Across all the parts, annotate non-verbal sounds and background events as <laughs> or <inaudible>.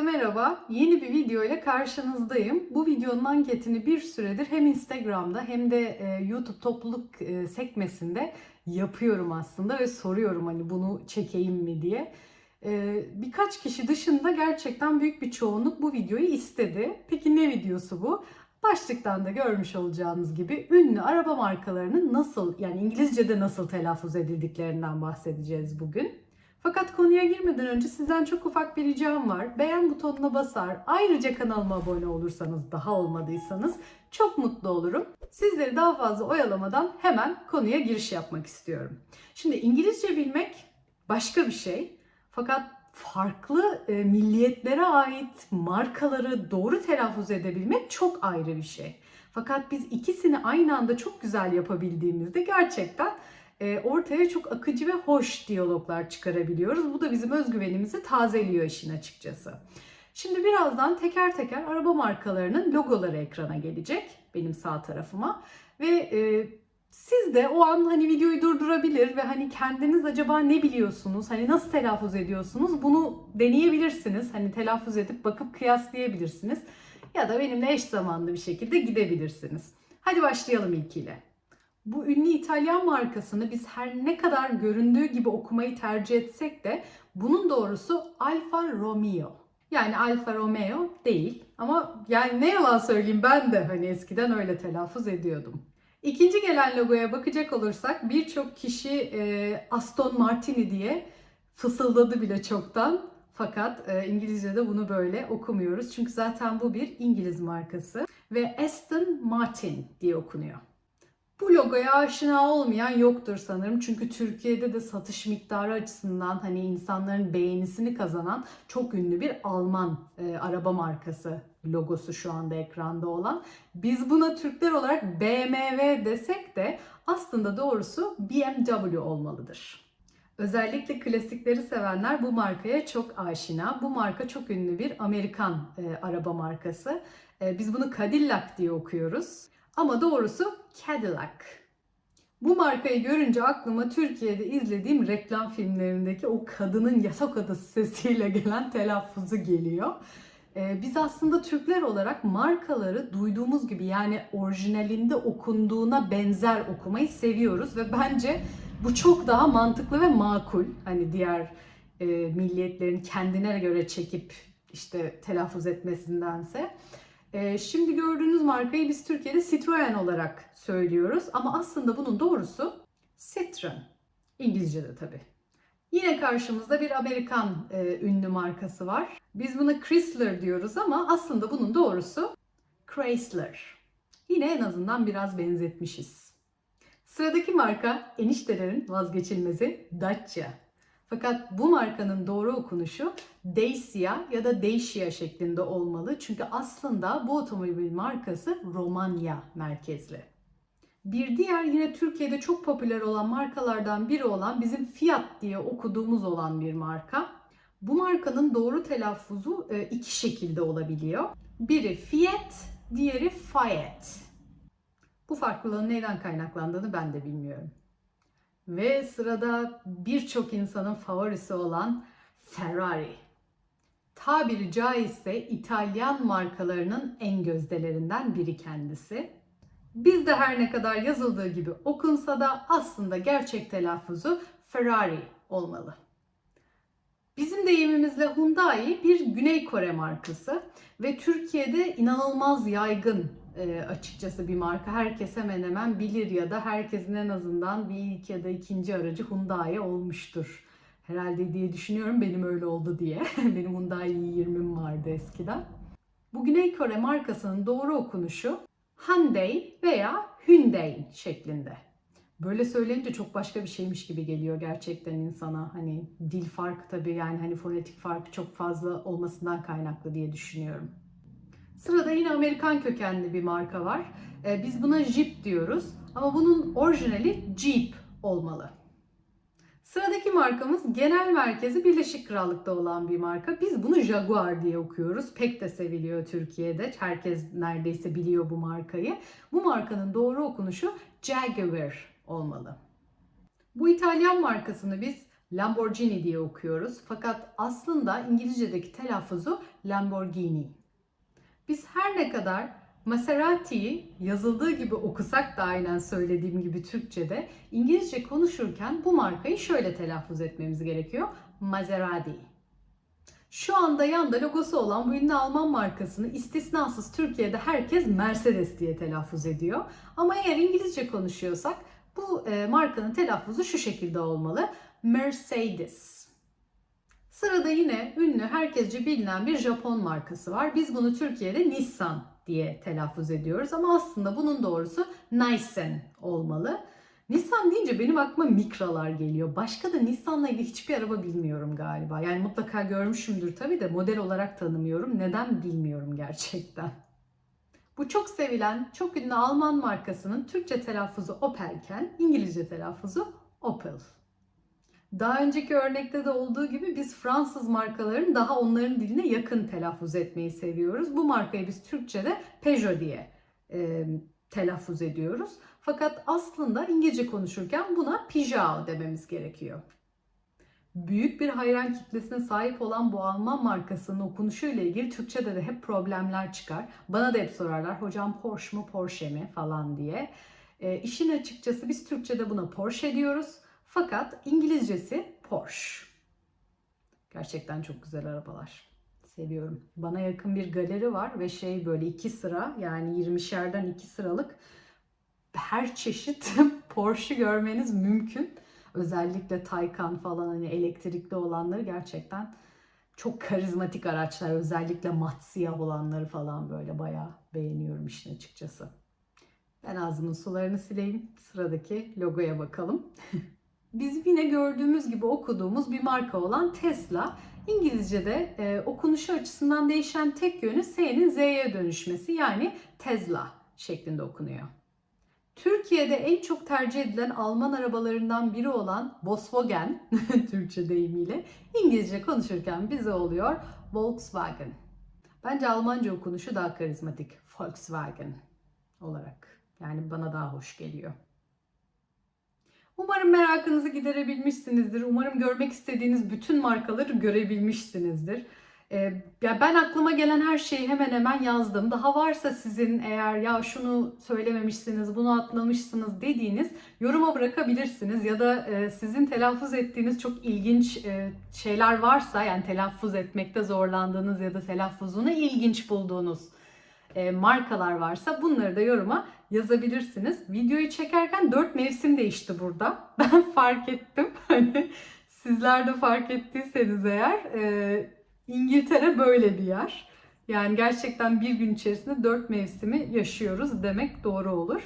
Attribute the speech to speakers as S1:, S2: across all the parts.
S1: Herkese merhaba. Yeni bir video ile karşınızdayım. Bu videonun anketini bir süredir hem Instagram'da hem de e, YouTube topluluk e, sekmesinde yapıyorum aslında ve soruyorum hani bunu çekeyim mi diye. E, birkaç kişi dışında gerçekten büyük bir çoğunluk bu videoyu istedi. Peki ne videosu bu? Başlıktan da görmüş olacağınız gibi ünlü araba markalarının nasıl yani İngilizce'de nasıl telaffuz edildiklerinden bahsedeceğiz bugün. Fakat konuya girmeden önce sizden çok ufak bir ricam var. Beğen butonuna basar, ayrıca kanalıma abone olursanız daha olmadıysanız çok mutlu olurum. Sizleri daha fazla oyalamadan hemen konuya giriş yapmak istiyorum. Şimdi İngilizce bilmek başka bir şey. Fakat farklı e, milliyetlere ait markaları doğru telaffuz edebilmek çok ayrı bir şey. Fakat biz ikisini aynı anda çok güzel yapabildiğimizde gerçekten ortaya çok akıcı ve hoş diyaloglar çıkarabiliyoruz. Bu da bizim özgüvenimizi tazeliyor işin açıkçası. Şimdi birazdan teker teker araba markalarının logoları ekrana gelecek benim sağ tarafıma ve e, siz de o an hani videoyu durdurabilir ve hani kendiniz acaba ne biliyorsunuz, hani nasıl telaffuz ediyorsunuz bunu deneyebilirsiniz. Hani telaffuz edip bakıp kıyaslayabilirsiniz ya da benimle eş zamanlı bir şekilde gidebilirsiniz. Hadi başlayalım ilkiyle. Bu ünlü İtalyan markasını biz her ne kadar göründüğü gibi okumayı tercih etsek de bunun doğrusu Alfa Romeo. Yani Alfa Romeo değil ama yani ne yalan söyleyeyim ben de hani eskiden öyle telaffuz ediyordum. İkinci gelen logoya bakacak olursak birçok kişi e, Aston Martin diye fısıldadı bile çoktan. Fakat e, İngilizce'de bunu böyle okumuyoruz. Çünkü zaten bu bir İngiliz markası ve Aston Martin diye okunuyor. Bu logoya aşina olmayan yoktur sanırım. Çünkü Türkiye'de de satış miktarı açısından hani insanların beğenisini kazanan çok ünlü bir Alman e, araba markası logosu şu anda ekranda olan. Biz buna Türkler olarak BMW desek de aslında doğrusu BMW olmalıdır. Özellikle klasikleri sevenler bu markaya çok aşina. Bu marka çok ünlü bir Amerikan e, araba markası. E, biz bunu Cadillac diye okuyoruz. Ama doğrusu Cadillac. Bu markayı görünce aklıma Türkiye'de izlediğim reklam filmlerindeki o kadının yatak odası sesiyle gelen telaffuzu geliyor. Ee, biz aslında Türkler olarak markaları duyduğumuz gibi yani orijinalinde okunduğuna benzer okumayı seviyoruz ve bence bu çok daha mantıklı ve makul. Hani diğer e, milliyetlerin kendine göre çekip işte telaffuz etmesindense. Ee, şimdi gördüğünüz markayı biz Türkiye'de Citroen olarak söylüyoruz ama aslında bunun doğrusu Citroen. İngilizce'de tabii. Yine karşımızda bir Amerikan e, ünlü markası var. Biz buna Chrysler diyoruz ama aslında bunun doğrusu Chrysler. Yine en azından biraz benzetmişiz. Sıradaki marka eniştelerin vazgeçilmezi Dacia. Fakat bu markanın doğru okunuşu Dacia ya da Dacia şeklinde olmalı. Çünkü aslında bu otomobil markası Romanya merkezli. Bir diğer yine Türkiye'de çok popüler olan markalardan biri olan bizim Fiat diye okuduğumuz olan bir marka. Bu markanın doğru telaffuzu e, iki şekilde olabiliyor. Biri Fiat, diğeri Fiat. Bu farklılığın neyden kaynaklandığını ben de bilmiyorum. Ve sırada birçok insanın favorisi olan Ferrari. Tabiri caizse İtalyan markalarının en gözdelerinden biri kendisi. Bizde her ne kadar yazıldığı gibi okunsa da aslında gerçek telaffuzu Ferrari olmalı. Bizim deyimimizle Hyundai bir Güney Kore markası ve Türkiye'de inanılmaz yaygın e, açıkçası bir marka. Herkes hemen hemen bilir ya da herkesin en azından bir ilk ya da ikinci aracı Hyundai olmuştur. Herhalde diye düşünüyorum benim öyle oldu diye. <laughs> benim Hyundai i20'm vardı eskiden. Bu Güney Kore markasının doğru okunuşu Hyundai veya Hyundai şeklinde. Böyle söyleyince çok başka bir şeymiş gibi geliyor gerçekten insana. Hani dil farkı tabii yani hani fonetik farkı çok fazla olmasından kaynaklı diye düşünüyorum. Sırada yine Amerikan kökenli bir marka var. Ee, biz buna Jeep diyoruz ama bunun orijinali Jeep olmalı. Sıradaki markamız genel merkezi Birleşik Krallık'ta olan bir marka. Biz bunu Jaguar diye okuyoruz. Pek de seviliyor Türkiye'de. Herkes neredeyse biliyor bu markayı. Bu markanın doğru okunuşu Jaguar olmalı. Bu İtalyan markasını biz Lamborghini diye okuyoruz. Fakat aslında İngilizce'deki telaffuzu Lamborghini. Biz her ne kadar Maserati'yi yazıldığı gibi okusak da aynen söylediğim gibi Türkçe'de İngilizce konuşurken bu markayı şöyle telaffuz etmemiz gerekiyor. Maserati. Şu anda yanda logosu olan bu ünlü Alman markasını istisnasız Türkiye'de herkes Mercedes diye telaffuz ediyor. Ama eğer İngilizce konuşuyorsak bu e, markanın telaffuzu şu şekilde olmalı. Mercedes. Sırada yine ünlü, herkesce bilinen bir Japon markası var. Biz bunu Türkiye'de Nissan diye telaffuz ediyoruz ama aslında bunun doğrusu Nissan olmalı. Nissan deyince benim aklıma Mikra'lar geliyor. Başka da Nissan'la ilgili hiçbir araba bilmiyorum galiba. Yani mutlaka görmüşümdür tabii de model olarak tanımıyorum. Neden bilmiyorum gerçekten. Bu çok sevilen, çok ünlü Alman markasının Türkçe telaffuzu Opel'ken İngilizce telaffuzu Opel. Daha önceki örnekte de olduğu gibi biz Fransız markaların daha onların diline yakın telaffuz etmeyi seviyoruz. Bu markayı biz Türkçe'de Peugeot diye e, telaffuz ediyoruz. Fakat aslında İngilizce konuşurken buna Peugeot dememiz gerekiyor. Büyük bir hayran kitlesine sahip olan bu Alman markasının okunuşuyla ilgili Türkçe'de de hep problemler çıkar. Bana da hep sorarlar hocam Porsche mu Porsche mi falan diye. E, işin açıkçası biz Türkçe'de buna Porsche diyoruz. Fakat İngilizcesi Porsche. Gerçekten çok güzel arabalar. Seviyorum. Bana yakın bir galeri var ve şey böyle iki sıra yani 20'şerden iki sıralık her çeşit <laughs> Porsche görmeniz mümkün. Özellikle Taycan falan hani elektrikli olanları gerçekten çok karizmatik araçlar. Özellikle mat siyah olanları falan böyle bayağı beğeniyorum işin açıkçası. Ben ağzımın sularını sileyim. Sıradaki logoya bakalım. <laughs> Biz yine gördüğümüz gibi okuduğumuz bir marka olan Tesla. İngilizce'de e, okunuşu açısından değişen tek yönü S'nin Z'ye dönüşmesi yani Tesla şeklinde okunuyor. Türkiye'de en çok tercih edilen Alman arabalarından biri olan Volkswagen, <laughs> Türkçe deyimiyle İngilizce konuşurken bize oluyor Volkswagen. Bence Almanca okunuşu daha karizmatik. Volkswagen olarak. Yani bana daha hoş geliyor. Umarım merakınızı giderebilmişsinizdir. Umarım görmek istediğiniz bütün markaları görebilmişsinizdir. Ee, ya ben aklıma gelen her şeyi hemen hemen yazdım. Daha varsa sizin eğer ya şunu söylememişsiniz, bunu atlamışsınız dediğiniz yoruma bırakabilirsiniz. Ya da e, sizin telaffuz ettiğiniz çok ilginç e, şeyler varsa yani telaffuz etmekte zorlandığınız ya da telaffuzunu ilginç bulduğunuz markalar varsa bunları da yoruma yazabilirsiniz. Videoyu çekerken 4 mevsim değişti burada. <laughs> Ben fark ettim. <laughs> Hani sizler de fark ettiyseniz eğer e, İngiltere böyle bir yer. Yani gerçekten bir gün içerisinde 4 mevsimi yaşıyoruz demek doğru olur.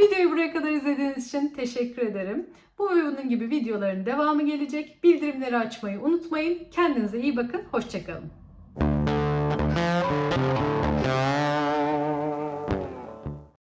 S1: Videoyu buraya kadar izlediğiniz için teşekkür ederim. Bu ve bunun gibi videoların devamı gelecek. Bildirimleri açmayı unutmayın. Kendinize iyi bakın. Hoşçakalın.